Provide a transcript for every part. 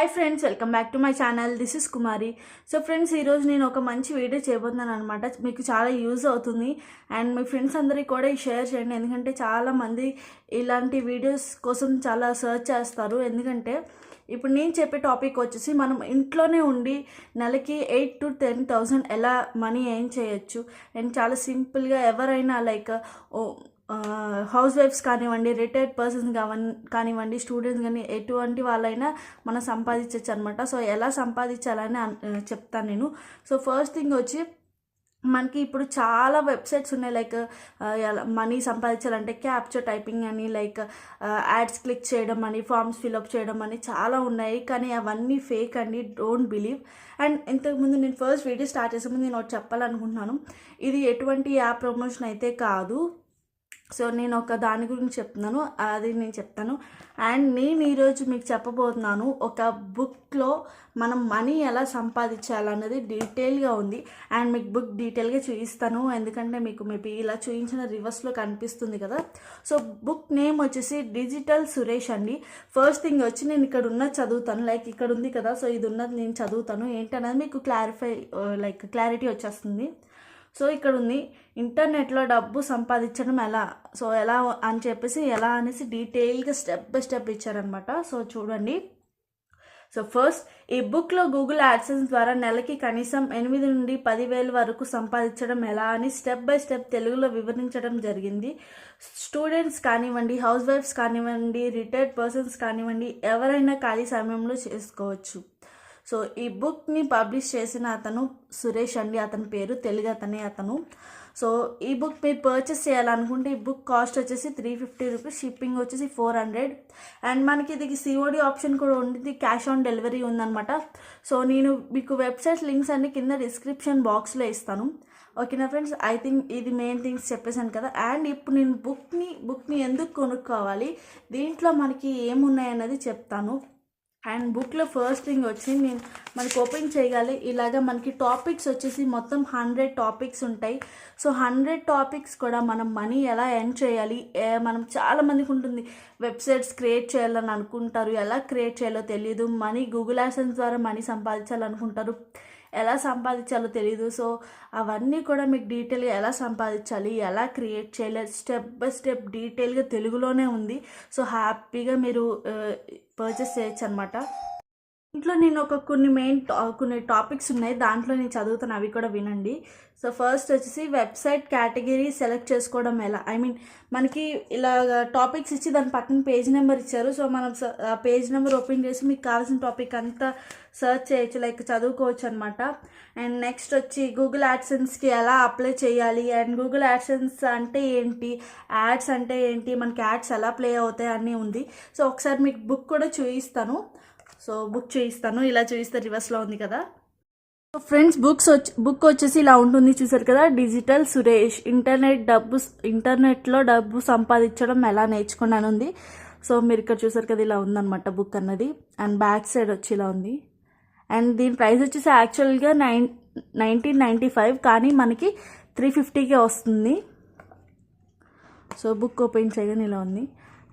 Hi friends welcome back to my channel this is Kumari so friends ఈరోజు నేను ఒక మంచి వీడియో చేయబోతున్నాను అనమాట మీకు చాలా యూజ్ అవుతుంది. అండ్ మీ ఫ్రెండ్స్ అందరికీ కూడా ఈ షేర్ చేయండి. ఎందుకంటే చాలా మంది ఇలాంటి వీడియోస్ కోసం చాలా సర్చ్ చేస్తారు. ఎందుకంటే ఇప్పుడు నేను చెప్పే టాపిక్ వచ్చేసి మనం ఇంట్లోనే ఉండి నెలకి ఎయిట్ టు టెన్ థౌసండ్ ఎలా మనీ ఏం చేయొచ్చు? అండ్ చాలా సింపుల్గా ఎవరైనా లైక్ oh, హౌస్ వైఫ్స్ కానివ్వండి రిటైర్డ్ పర్సన్స్ కావన్ కానివ్వండి స్టూడెంట్స్ కానీ ఎటువంటి వాళ్ళైనా మనం సంపాదించవచ్చు అనమాట సో ఎలా సంపాదించాలని చెప్తాను నేను. సో ఫస్ట్ థింగ్ వచ్చి మనకి ఇప్పుడు చాలా వెబ్సైట్స్ ఉన్నాయి. లైక్ ఎలా మనీ సంపాదించాలంటే క్యాప్చర్ టైపింగ్ అని లైక్ యాడ్స్ క్లిక్ చేయడం అని ఫామ్స్ ఫిల్అప్ చేయడం అని చాలా ఉన్నాయి. కానీ అవన్నీ ఫేక్ అండి. డోంట్ బిలీవ్ అండ్ ఇంతకుముందు నేను ఫస్ట్ వీడియో స్టార్ట్ చేసే ముందు నేను ఒకటి చెప్పాలనుకుంటున్నాను. ఇది ఎటువంటి యాప్ ప్రమోషన్ అయితే కాదు. సో నేను ఒక దాని గురించి చెప్తున్నాను అది నేను చెప్తాను. అండ్ నేను ఈరోజు మీకు చెప్పబోతున్నాను ఒక బుక్లో మనం మనీ ఎలా సంపాదించాలన్నది డీటెయిల్గా ఉంది. అండ్ మీకు బుక్ డీటెయిల్గా చూపిస్తాను ఎందుకంటే మీకు మేబీ ఇలా చూపించిన రివర్స్లో కనిపిస్తుంది కదా. సో బుక్ నేమ్ వచ్చేసి డిజిటల్ సురేష్ అండి. ఫస్ట్ థింగ్ వచ్చి నేను ఇక్కడ ఉన్న చదువుతాను లైక్ ఇక్కడ ఉంది కదా సో ఇది ఉన్నది నేను చదువుతాను. ఏంటనేది మీకు క్లారిఫై లైక్ క్లారిటీ వచ్చేస్తుంది. సో ఇక్కడ ఉంది ఇంటర్నెట్లో డబ్బు సంపాదించడం ఎలా? సో ఎలా అని చెప్పేసి ఎలా అనేసి డీటెయిల్గా స్టెప్ బై స్టెప్ ఇచ్చారనమాట సో చూడండి. సో ఫస్ట్ ఈ బుక్లో గూగుల్ యాడ్సెన్స్ ద్వారా నెలకి కనీసం ఎనిమిది నుండి పదివేల వరకు సంపాదించడం ఎలా అని స్టెప్ బై స్టెప్ తెలుగులో వివరించడం జరిగింది. స్టూడెంట్స్ కానివ్వండి హౌస్ వైఫ్స్ కానివ్వండి రిటైర్డ్ పర్సన్స్ కానివ్వండి ఎవరైనా ఖాళీ సమయంలో చేసుకోవచ్చు. సో ఈ బుక్ని పబ్లిష్ చేసిన అతను సురేష్ అండి. అతని పేరు తెలుగు అతనే అతను. సో ఈ బుక్ మీరు పర్చేస్ చేయాలనుకుంటే ఈ బుక్ కాస్ట్ వచ్చేసి త్రీ ఫిఫ్టీ రూపీస్ షిప్పింగ్ వచ్చేసి ఫోర్ హండ్రెడ్. అండ్ మనకి ఇది సిఓడి ఆప్షన్ కూడా ఉంటుంది క్యాష్ ఆన్ డెలివరీ ఉందన్నమాట. సో నేను మీకు వెబ్సైట్ లింక్స్ అన్ని కింద డిస్క్రిప్షన్ బాక్స్లో ఇస్తాను. ఓకేనా ఫ్రెండ్స్? ఐ థింక్ ఇది మెయిన్ థింగ్స్ చెప్పేశాను కదా. అండ్ ఇప్పుడు నేను బుక్ని బుక్ని ఎందుకు కొనుక్కోవాలి? దీంట్లో మనకి ఏమున్నాయన్నది చెప్తాను. అండ్ బుక్లో ఫస్ట్ థింగ్ వచ్చి నేను మనకి ఓపెన్ చేయగాలి ఇలాగ మనకి టాపిక్స్ వచ్చేసి మొత్తం హండ్రెడ్ టాపిక్స్ ఉంటాయి. సో హండ్రెడ్ టాపిక్స్ కూడా మనం మనీ ఎలా ఎర్న్ చేయాలి? ఏ- మనం చాలామందికి ఉంటుంది. వెబ్సైట్స్ క్రియేట్ చేయాలని అనుకుంటారు. ఎలా క్రియేట్ చేయాలో తెలియదు మనీ గూగుల్ యాసెన్స్ ద్వారా మనీ సంపాదించాలనుకుంటారు. ఎలా సంపాదించాలో తెలియదు సో అవన్నీ కూడా మీకు డీటెయిల్గా ఎలా సంపాదించాలి ఎలా క్రియేట్ చేయాలి స్టెప్ బై స్టెప్ డీటెయిల్గా తెలుగులోనే ఉంది. సో హ్యాపీగా మీరు పర్చేస్ చేయొచ్చు అనమాట ఇంట్లో నేను ఒక కొన్ని మెయిన్ కొన్ని టాపిక్స్ ఉన్నాయి. దాంట్లో నేను చదువుతాను అవి కూడా వినండి. సో ఫస్ట్ వచ్చేసి వెబ్సైట్ కేటగిరీ సెలెక్ట్ చేసుకోవడం ఎలా? ఐ మీన్ మనకి ఇలా టాపిక్స్ ఇచ్చి దాని పక్కన పేజ్ నెంబర్ ఇచ్చారు. సో మనం పేజ్ నెంబర్ ఓపెన్ చేసి మీకు కావాల్సిన టాపిక్ అంతా సర్చ్ చేయొచ్చు. లైక్ చదువుకోవచ్చు అనమాట అండ్ నెక్స్ట్ వచ్చి గూగుల్ యాడ్సెన్స్కి ఎలా అప్లై చేయాలి? అండ్ గూగుల్ యాడ్సెన్స్ అంటే ఏంటి? యాడ్స్ అంటే ఏంటి? మనకి యాడ్స్ ఎలా ప్లే అవుతాయి అన్నీ ఉంది. సో ఒకసారి మీకు బుక్ కూడా చూపిస్తాను. సో బుక్ చేయిస్తాను. ఇలా చూపిస్తే రివర్స్లో ఉంది కదా. ఫ్రెండ్స్ బుక్స్ వచ్చి బుక్ వచ్చేసి ఇలా ఉంటుంది చూసారు కదా. డిజిటల్ సురేష్. ఇంటర్నెట్ డబ్బు ఇంటర్నెట్లో డబ్బు సంపాదించడం ఎలా నేర్చుకున్నాను ఉంది. సో మీరు ఇక్కడ చూసారు కదా ఇలా ఉందన్నమాట బుక్ అన్నది. అండ్ బ్యాక్ సైడ్ వచ్చి ఇలా ఉంది. అండ్ దీని ప్రైస్ వచ్చేసి యాక్చువల్గా నైన్ నైన్టీన్ నైంటీ ఫైవ్ కానీ మనకి త్రీ ఫిఫ్టీకే వస్తుంది. సో బుక్ ఓపెన్ చేయగానే ఇలా ఉంది.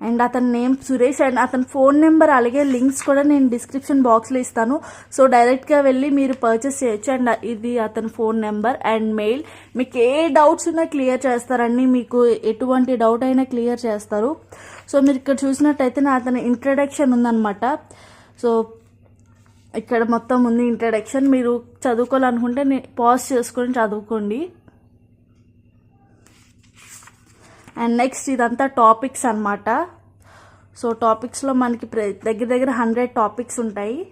అండ్ అతని నేమ్ సురేష్ అండ్ అతని ఫోన్ నెంబర్ అలాగే లింక్స్ కూడా నేను డిస్క్రిప్షన్ బాక్స్లో ఇస్తాను. సో డైరెక్ట్గా వెళ్ళి మీరు పర్చేస్ చేయొచ్చు అండ్ ఇది అతని ఫోన్ నెంబర్ అండ్ మెయిల్. మీకు ఏ డౌట్స్ ఉన్నా క్లియర్ చేస్తారండి. మీకు ఎటువంటి డౌట్ అయినా క్లియర్ చేస్తారు. సో మీరు ఇక్కడ చూసినట్టయితే నా అతని ఇంట్రడక్షన్ ఉందన్నమాట. సో ఇక్కడ మొత్తం ఉంది ఇంట్రడక్షన్ మీరు చదువుకోవాలనుకుంటే పాజ్ చేసుకొని చదువుకోండి. అండ్ నెక్స్ట్ ఇదంతా టాపిక్స్ అన్నమాట. సో టాపిక్స్లో మనకి ప్ర- దగ్గర దగ్గర హండ్రెడ్ టాపిక్స్ ఉంటాయి.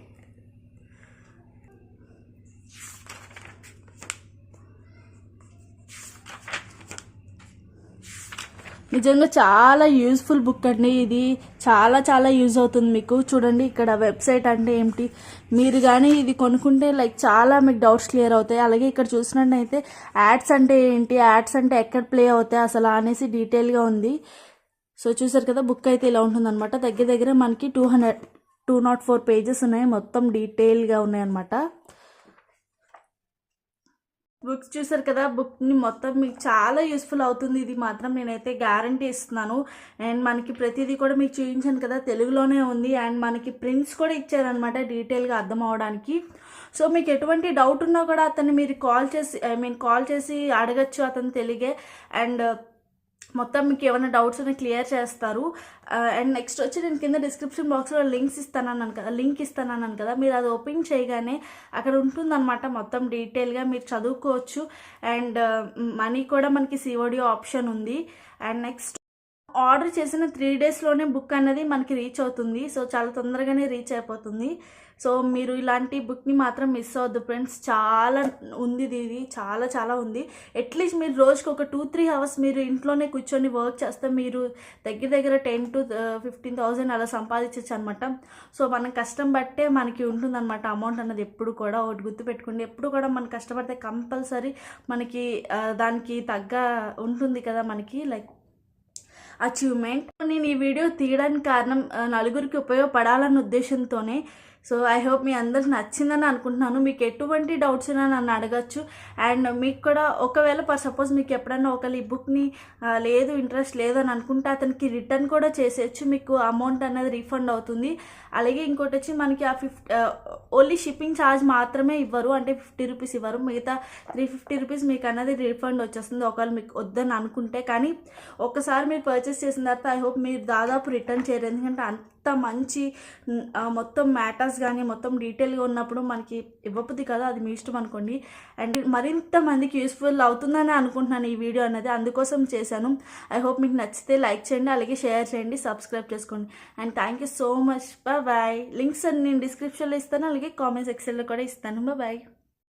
నిజంగా చాలా యూస్ఫుల్ బుక్ అండి ఇది. చాలా చాలా యూజ్ అవుతుంది మీకు. చూడండి ఇక్కడ వెబ్సైట్ అంటే ఏమిటి మీరు కానీ ఇది కొనుక్కుంటే లైక్ చాలా మీకు డౌట్స్ క్లియర్ అవుతాయి. అలాగే ఇక్కడ చూసినట్టయితే యాడ్స్ అంటే ఏంటి? యాడ్స్ అంటే ఎక్కడ ప్లే అవుతాయి అసలు అనేసి డీటెయిల్గా ఉంది. సో చూసారు కదా బుక్ అయితే ఇలా ఉంటుందన్నమాట. దగ్గర దగ్గర మనకి two hundred two naught four pages ఉన్నాయి. మొత్తం డీటెయిల్గా ఉన్నాయన్నమాట. బుక్స్ చూసారు కదా? బుక్ని మొత్తం మీకు చాలా యూస్ఫుల్ అవుతుంది. ఇది మాత్రం నేనైతే గ్యారంటీ ఇస్తున్నాను. అండ్ మనకి ప్రతిదీ కూడా మీకు చూపించాను కదా? తెలుగులోనే ఉంది. అండ్ మనకి ప్రింట్స్ కూడా ఇచ్చారనమాట డీటెయిల్గా అర్థం అవడానికి. సో మీకు ఎటువంటి డౌట్ ఉన్నా కూడా అతన్ని మీరు కాల్ చేసి ఐ మీన్ కాల్ చేసి అడగచ్చు అతను తెలుగే. అండ్ మొత్తం మీకు ఏమైనా డౌట్స్ ఉన్నాయి క్లియర్ చేస్తారు. Uh, అండ్ నెక్స్ట్ వచ్చి నేను కింద డిస్క్రిప్షన్ బాక్స్లో లింక్స్ ఇస్తానన్నాను కదా లింక్ ఇస్తానన్నాను కదా మీరు అది ఓపెన్ చేయగానే అక్కడ ఉంటుందన్నమాట మొత్తం డీటెయిల్గా మీరు చదువుకోవచ్చు. అండ్ మనీ uh, కూడా మనకి సిఓడి ఆప్షన్ ఉంది. అండ్ నెక్స్ట్ ఆర్డర్ చేసిన త్రీ డేస్లోనే బుక్ అనేది మనకి రీచ్ అవుతుంది. సో చాలా తొందరగానే రీచ్ అయిపోతుంది. సో మీరు ఇలాంటి బుక్ని మాత్రం మిస్ అవ్వద్దు ఫ్రెండ్స్. చాలా ఉంది ఇది చాలా చాలా ఉంది. అట్లీస్ట్ మీరు రోజుకి ఒక టూ త్రీ అవర్స్ మీరు ఇంట్లోనే కూర్చొని వర్క్ చేస్తే మీరు దగ్గర దగ్గర టెన్ టు ఫిఫ్టీన్ థౌజండ్ అలా సంపాదించవచ్చు అనమాట సో మనం కష్టం బట్టే మనకి ఉంటుందన్నమాట అమౌంట్ అన్నది ఎప్పుడు కూడా ఒకటి గుర్తుపెట్టుకోండి. ఎప్పుడు కూడా మనం కష్టపడితే కంపల్సరీ మనకి దానికి తగ్గ ఉంటుంది కదా మనకి. లైక్ అచీవ్మెంట్ నేను ఈ వీడియో తీయడానికి కారణం నలుగురికి ఉపయోగపడాలన్న ఉద్దేశంతోనే సో ఐ హోప్ మీ అందరికి నచ్చిందని అనుకుంటున్నాను. మీకు ఎటువంటి డౌట్స్ అయినా నన్ను అడగచ్చు. అండ్ మీకు కూడా ఒకవేళ సపోజ్ మీకు ఎప్పుడైనా ఒకళ్ళు ఈ బుక్ని లేదు ఇంట్రెస్ట్ లేదని అనుకుంటే అతనికి రిటర్న్ కూడా చేసేయచ్చు. మీకు అమౌంట్ అనేది రీఫండ్ అవుతుంది. అలాగే ఇంకోటి వచ్చి మనకి ఆ ఫిఫ్టీ ఓన్లీ షిప్పింగ్ ఛార్జ్ మాత్రమే ఇవ్వరు. అంటే ఫిఫ్టీ రూపీస్ ఇవ్వరు. మిగతా త్రీ ఫిఫ్టీ రూపీస్ మీకు అనేది రీఫండ్ వచ్చేస్తుంది. ఒకవేళ మీకు వద్దని అనుకుంటే కానీ ఒక్కసారి మీరు పర్చేస్ చేసిన తర్వాత ఐ హోప్ మీరు దాదాపు రిటర్న్ చేయరు. ఎందుకంటే మంచి మొత్తం మ్యాటర్స్ కానీ మొత్తం డీటెయిల్గా ఉన్నప్పుడు మనకి ఇవ్వబుద్ది కదా? అది మీ ఇష్టం అనుకోండి. అండ్ మరింత మందికి యూస్ఫుల్ అవుతుందని అనుకుంటున్నాను ఈ వీడియో అనేది అందుకోసం చేశాను. ఐ హోప్ మీకు నచ్చితే లైక్ చేయండి అలాగే షేర్ చేయండి సబ్స్క్రైబ్ చేసుకోండి. And thank you so much bye links అన్ని నేను డిస్క్రిప్షన్లో ఇస్తాను అలాగే కామెంట్ సెక్షన్లో కూడా ఇస్తాను. బాయ్